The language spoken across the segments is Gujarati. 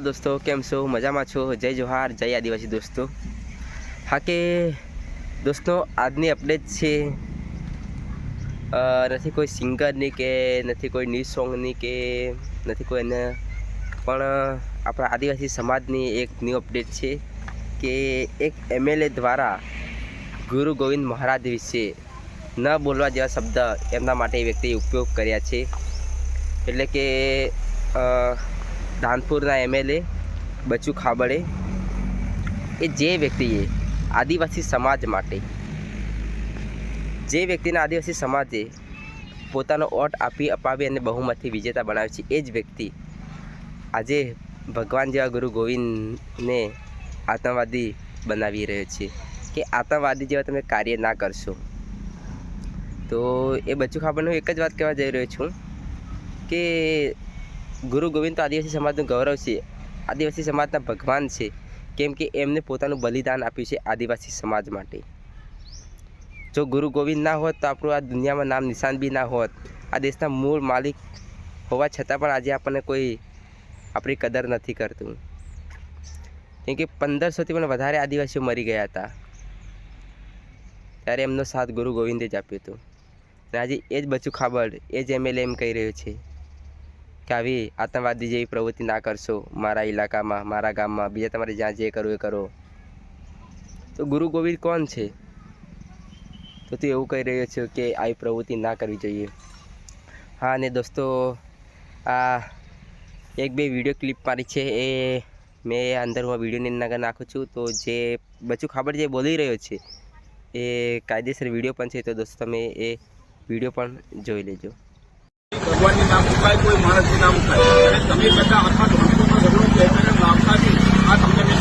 દોસ્તો, કેમ છો? મજામાં છો? જય જોહાર, જય આદિવાસી દોસ્તો. હા કે, દોસ્તો, આજની અપડેટ છે નથી કોઈ સિંગરની કે નથી કોઈ ન્યૂઝ સોંગની કે નથી કોઈ એને, પણ, આપણા આદિવાસી સમાજની એક ન્યૂ અપડેટ છે કે એક એમએલએ દ્વારા ગુરુ ગોવિંદ મહારાજ વિશે ન બોલવા જેવા શબ્દ એમના માટે એ વ્યક્તિએ ઉપયોગ કર્યા છે. એટલે કે ધાનપુરના એમએલએ બચુ ખાબડે. એ જે વ્યક્તિએ આદિવાસી સમાજ માટે, જે વ્યક્તિના આદિવાસી સમાજે પોતાનો ઓટ આપી, અપાવી અને બહુમતથી વિજેતા બનાવે છે, એ જ વ્યક્તિ આજે ભગવાન જેવા ગુરુ ગોવિંદને આતંકવાદી બનાવી રહ્યો છે કે આતંકવાદી જેવા તમે કાર્ય ના કરશો. તો એ બચ્ચુ ખાબડનું એક જ વાત કહેવા જઈ રહ્યો છું કે ગુરુ ગોવિંદ તો આદિવાસી સમાજનું ગૌરવ છે. આદિવાસી સમાજના ભગવાન છે. કેમ કે એમને પોતાનું બલિદાન આપ્યું છે આદિવાસી સમાજ માટે. જો ગુરુ ગોવિંદ ના હોત તો આપણું આ દુનિયામાં નામ નિશાન બી ના હોત. આ દેશના મૂળ માલિક હોવા છતાં પણ આજે આપણને કોઈ આપણી કદર નથી કરતું. કેમ કે પંદરસોથી પણ વધારે આદિવાસીઓ મરી ગયા હતા. ત્યારે એમનો સાથ ગુરુ ગોવિંદે જ આપ્યો હતો. અને આજે એ જ બચુ ખાબડ, એ જ એમએલએ એમ કહી રહ્યો છે. કે આવી આતંકવાદી જેવી પ્રવૃત્તિ ના કરશો મારા ઇલાકામાં મારા ગામમાં. બીજા તમારે જ્યાં જે કરવું એ કરો. તો ગુરુ ગોવિંદ કોણ છે? તો તું એવું કહી રહ્યો છે કે આવી પ્રવૃત્તિ ના કરવી જોઈએ. હા, અને દોસ્તો, આ એક બે વીડિયો ક્લિપ મારી છે એ મેં અંદર હું વિડીયોની અંદર નાખું છું. તો જે બચુ ખાબર જે બોલી રહ્યો છે એ કાયદેસર વીડિયો પણ છે. તો દોસ્તો તમે એ વીડિયો પણ જોઈ લેજો. ભગવાનની નામ ઉપાય કોઈ માણસની નામ ઉપાય અને તમે બધા આખા ધર્મોનો ઝઘડો કહેવાને લાવતાથી આ તમને મેં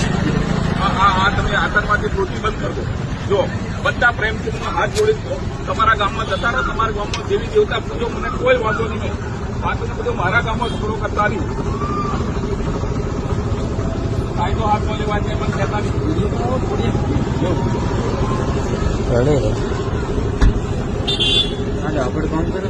આ તમે આતંકવાદી પ્રવૃત્તિ બંધ કરો જો બધા પ્રેમચંદમાં હાથ જોડી તમારા ગામમાં જતા રહો તમારા ગામમાં દેવી દેવતા પૂજો મને કોઈ વાંધો નહીં. આ તમે બધો મારા ગામમાં ઝઘડો કરતા નહીં કાયદો હાથમાં લેવા છે પણ કહેતા નહીં. આપણે કામ કરો